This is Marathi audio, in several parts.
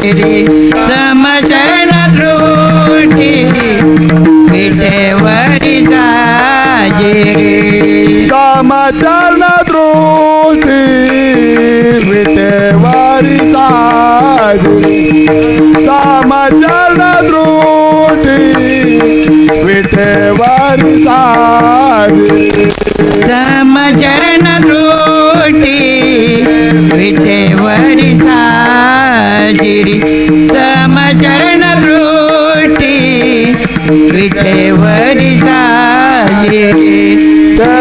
समचरण त्रुटी साजरी समचरण दृष्टी विटेवारी साजरी समचरण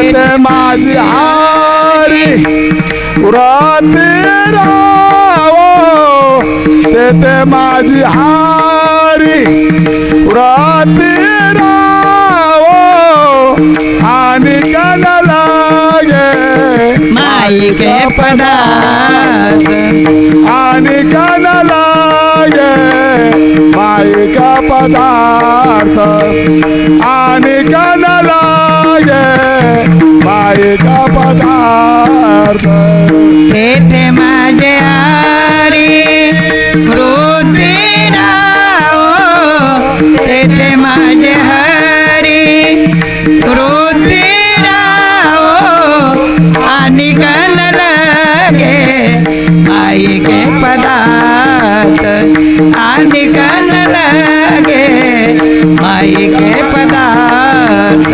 तेथे माझी हारी. राती रावो तेथे माझी हारी. राती रावो आणि कन लागे माईके पदार्थ. आणि कन लागे मायिका पदार्थ. आणि कन लागे मायिका पदार्थ? तेथे माझे आरी कृती राव तेथे हो. माझे हरी कृती राव आणि कल लगे आईके पदार्थ. आणि कल लगे माईके पदार्थ.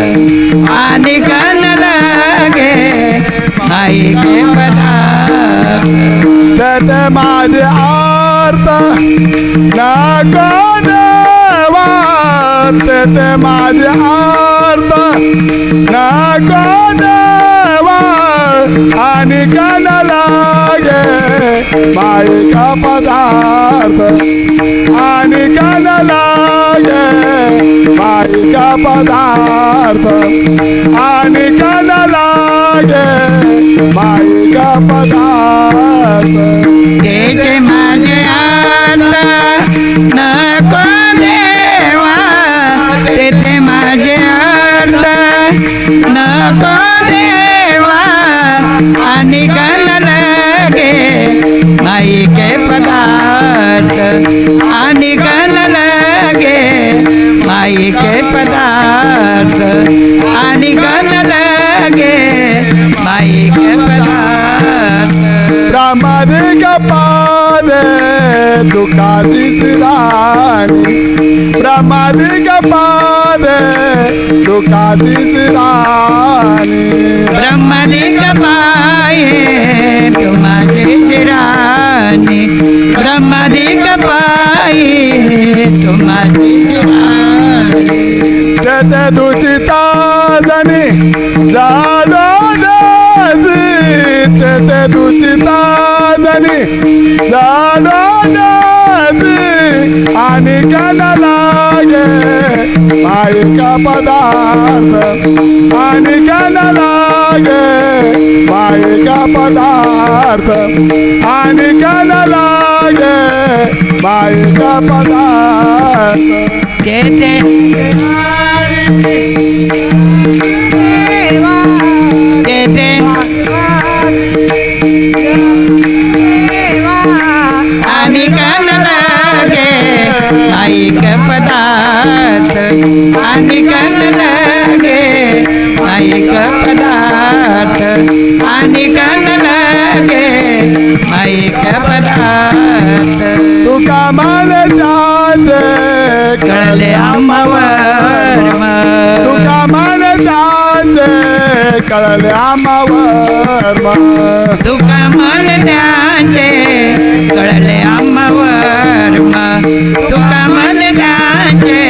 आणि कल माईके पदार्थ तेथे माझे अर्थ नको त्यात माझे अर्थ नको आणि कन लागे मायिका पदार्थ. आणि कन लागे मायिका पदार्थ. आणि कन लागे मायिका पदार्थ तेचे माझे आता नको देवा. तेथे माझे अर्थ नको देवा. आणि काय दुखाची सिराणी प्रामाणिक पादे दुखाची सिराणी ब्रह्मदिक पाये तुमाचे शिरानी ब्रह्मदिक पाये तुमाचे शिरानी तेथे दूषिता जनी जाजी. तेथे दूषिता जनी जाडो जाजी. आणि कन लागे मायिका पदार्थ? आणि कन लागे मायिका पदार्थ? आणि कन लागे मायिका पदार्थ? तुका मन जाते कळले आम्हावर मग. तुका मन जाते कळले आमावर तुका मन द्याचे कळले आम्हावर मग. तुका मन द्याचे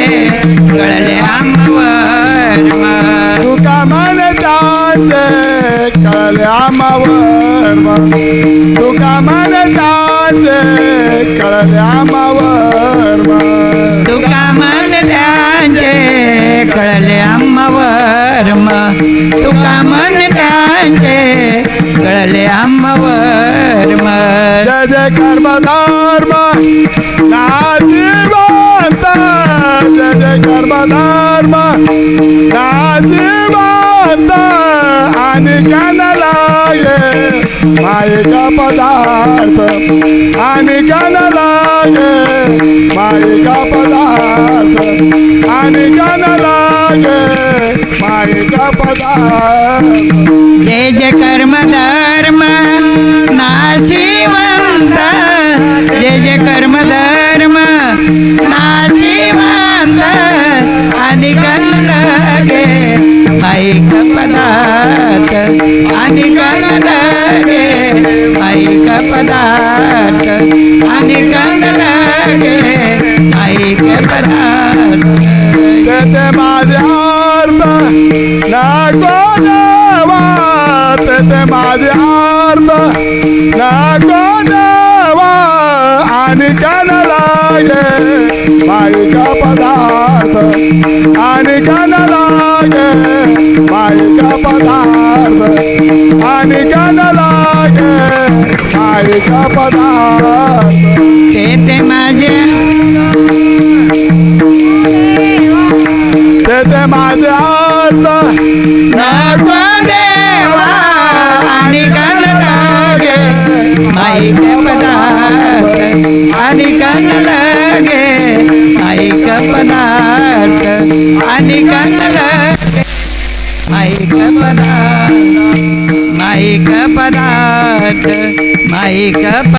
कळले आम्हावर मग. तुका मन जाते कळले आमावर तुका मन जाते कळल्या मावर तुका मन द्याचे कळले आम्हावर. तुका मन द्याचे कळले आम्हावर जय जय कर्म धर्म नाजीवंत जय जय कर्म धर्म नाजीवंत आणि ज्ञान लागे मायेचा पदार्थ आणि ज्ञान लागे मायेचा पदार्थ आणि कन लागे मायेचा पदार्थ. जय जय कर्म धर्म नाशिवंत जय जय कर्म धर्म पदार्थ आणि लगे ऐक पदार्थ तेथे अर्थ नको देवा अर्थ आणि कन लागे माईका पदार्थ आणि कन लागे माईका पदार्थ आणि कन लागे माईका पदार्थ तेथे माझे तेथे माझे अर्थ आणि कन लागे ऐक पदार्थ. आणि कन लागे ऐक पदार्थ. ऐक पदार्थ ऐक